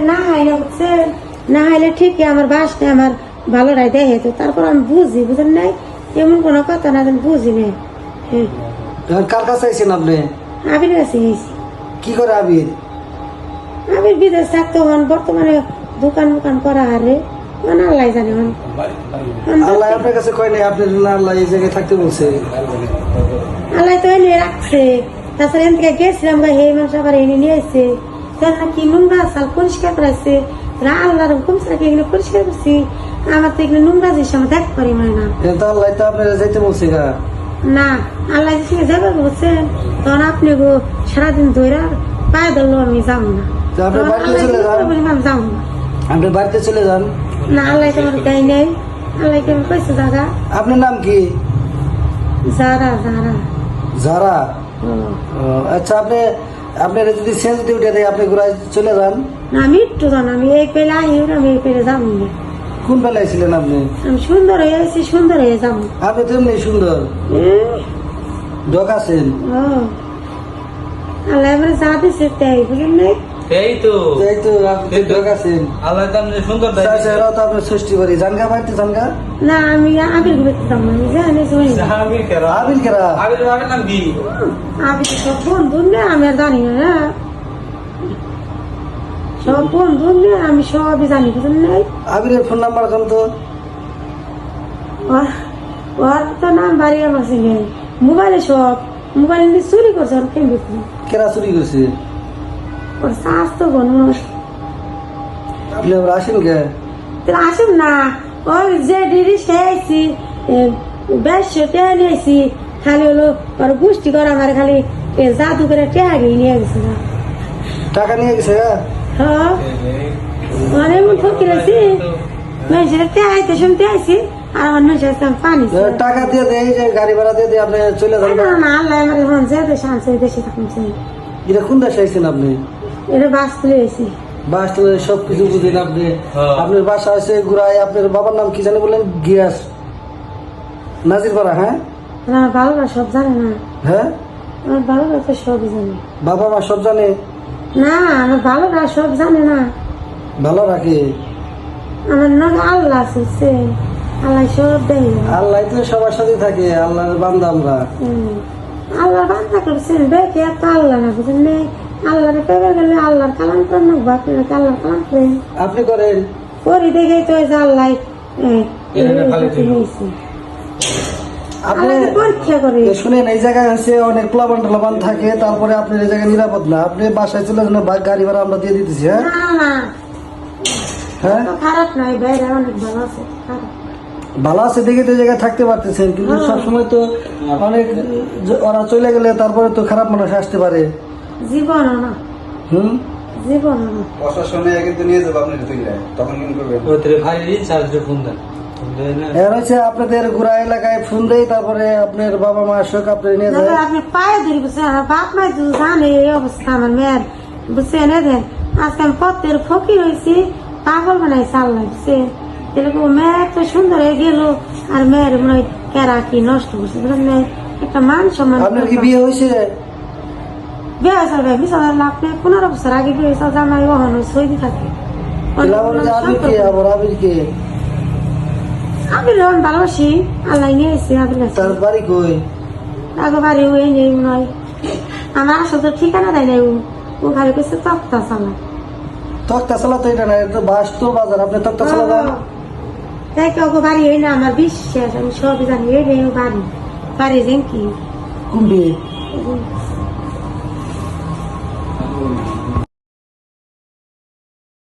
না হাইলে বুঝছে না হাইলে ঠিকই আমার আমার ভালোটাই দেখে তো। তারপর আমি বুঝি বুঝেন নাই? এমন কোনো কথা না বুঝি না হ্যাঁ। কার কাছে আইছেন আপনি? আবির কাছে কি করে আবির? আবির বিদেশ থাকতো হন বর্তমানে দোকান দোকান করা হারে। মানে আল্লাহ জানে হন। আল্লাহ আপনার কাছে কয় নাই জন্য আল্লাহ এই জায়গায় থাকতে বলছে? আল্লাহ তো এনে রাখছে। তাছাড়া এন থেকে গেছিলাম হে মানুষ আবার এনে নিয়ে আসছে তার নাকি নোংরা সাল পরিষ্কার করাইছে রা আল্লাহর হুকুম ছাড়া কি এগুলো পরিষ্কার করছি? আমার তো এগুলো নোংরা জিনিস আমার দেখতে পারি মানে না। এখন তো আল্লাহ তো আপনার যাইতে বলছে গা। না আল্লাহ যেখানে যাবে বলছেন তখন আপনি গো সারাদিন ধরে পায়ে ধরলো আমি যাব না। আপনি বাড়িতে চলে যান। যাব না। আপনি বাড়িতে চলে যান। না আল্লাহ তোমার দেয় নেই। আল্লাহ কেমন কইছে দাদা আপনার নাম কি? যারা ও। ও, আচ্ছা আপনি আপনার যদি সেন্স উঠে দেয় আপনি ঘুরায় চলে যান। না আমি একটু জান আমি এই পেলে আহি আমি এই পেলে যাম। কোন বেলায় ছিলেন আপনি? আমি সুন্দর হয়ে আছি সুন্দর হয়ে যাম। আপনি তো এমনি সুন্দর। ডক আছেন? ও। আল্লাহ এবারে যা দিছে তাই বুঝলেন এই তো এই তো আছেন? আল্লাহ তামনে সুন্দর দেয় তো আপনার ষষ্ঠী বাড়ি জানগা বাড়িতে জানগা? না আমি আবির ঘুরতে যাব আমি জানি শুনি। আবির কেরা? আবির কেরা? আবির বাবার নাম কি? আবির সব বন্ধু না আমি জানি না না। সব বন্ধু না আমি সবই জানি বুঝলেন আবিরের ফোন নাম্বার কোন তো। ওর তো নাম বাড়ি আমার মোবাইলে সব। মোবাইল চুরি করছে কেমন কেরা চুরি করছে? ওর শ্বাস তো আবার আসেন কে তাহলে আসুন না ওই যে ডিডি খেয়েছি বেশ টেয়া নিয়েছি খালি হলো ওর গোষ্ঠী করা আমার খালি এ জাদু করে টেয়া গিয়ে নিয়ে গেছে টাকা নিয়ে গেছে? হ্যাঁ মানে এমন ফকির আছি মেয়েছেলে টেয়া আইতে শুনতে আইছি আর অন্য চেয়েছিলাম পানি টাকা দিয়ে দেয় যে গাড়ি ভাড়া দিয়ে দিয়ে আপনি চলে যান না না আল্লাহ আমার এখন যে দেশে থাকুন এটা কোন দেশে আইছেন আপনি এটা বাস তুলে এসেছি বাস ট্রেনে সব কিছু বুঝেন আপনি। হ্যাঁ। আপনার বাসা আছে ঘুরায় আপনার বাবার নাম কি জানি বললেন? গিয়াস। নাজির পাড়া হ্যাঁ? আমার বাবা সব জানে না। হ্যাঁ? আমার বাবা তো সবই জানে। বাবা মা সব জানে? না আমার বাবারা সব জানে না। ভালো রাখে আমার নয় আল্লাহ আছে আল্লাহ সব দেয় আল্লাহ তো সবার সাথে থাকে আল্লাহর বান্দা আমরা। হুম। আল্লাহর বান্দা করছেন দেখে এত আল্লাহ না বুঝলেন নাই? আল্লাহর গেলে আল্লাহর কালাম করেন বাপরে আল্লাহর কালাম করেন আপনি করেন। করি দেখে তো আল্লাহ এ, এখানে ভালো ছিল। হয়েছে। আপনি আল্লাহকে পরীক্ষা করে। এ শুনেন এই জায়গায় হচ্ছে অনেক প্লাবন টলাবান থাকে তারপরে আপনার এই জায়গায় নিরাপদ না। আপনি বাসায় চলে যান বা- গাড়ি ভাড়া আমরা দিয়ে দিতেছি হ্যাঁ? হ্যাঁ? খারাপ নয় বাইরে অনেক ভালো আছে ভালো আছে দেখে তো জায়গায় থাকতে পারতেছেন কিন্তু হ্যাঁ। সবসময় তো অনেক ওরা চলে গেলে তারপরে তো খারাপ মানুষ আসতে পারে। জীবন না। হুম? জীবন না। প্রশাসনে কিন্তু নিয়ে যাব আপনি তখন কি করবেন ভাই রিচার্জ ফোন দেন। এর হচ্ছে আপনাদের ঘোরা এলাকায় ফোন দেয় তারপরে আপনার বাবা মা আসক আপনি নিয়ে না, আপনি পায়ে ধরি আমার বাপ মাই তো জানে এই অবস্থা আমার মেয়ের বুঝছেন এ দেন। আজকে আমি পথের ফকির হয়েছি পাগল বানাই চাল্লাই বুঝছেন এরকম মেয়ে এত সুন্দর হয়ে গেল আর মেয়ের মনে হয় কেরা কি নষ্ট করছে একটা মান সম্মান আপনার কি বিয়ে হয়েছে? বিয়ে হয়েছে ভাই বিশ হাজার লাখ নেই পনেরো বছর আগে বিয়ে হয়েছে জামাই ওখানে সৌদি থাকে। আবির আমি রহন ভালোবাসি আল্লাহ নিয়ে এসেছি আবির কাছে তার বাড়ি কই? আগে বাড়ি হয়ে নেই হয় আমার আসলে তো ঠিকানা দেয় নাই ও। খালি কেছে তক্তা চালা। তক্তা চালা তো এটা না এটা বাস তো বাজার আপনি তক্তা চালা যান তাই কেউ বাড়ি এই না আমার বিশ্বাস আমি সবই জানি এই নেই বাড়ি বাড়ি যেন কি। বিয়ে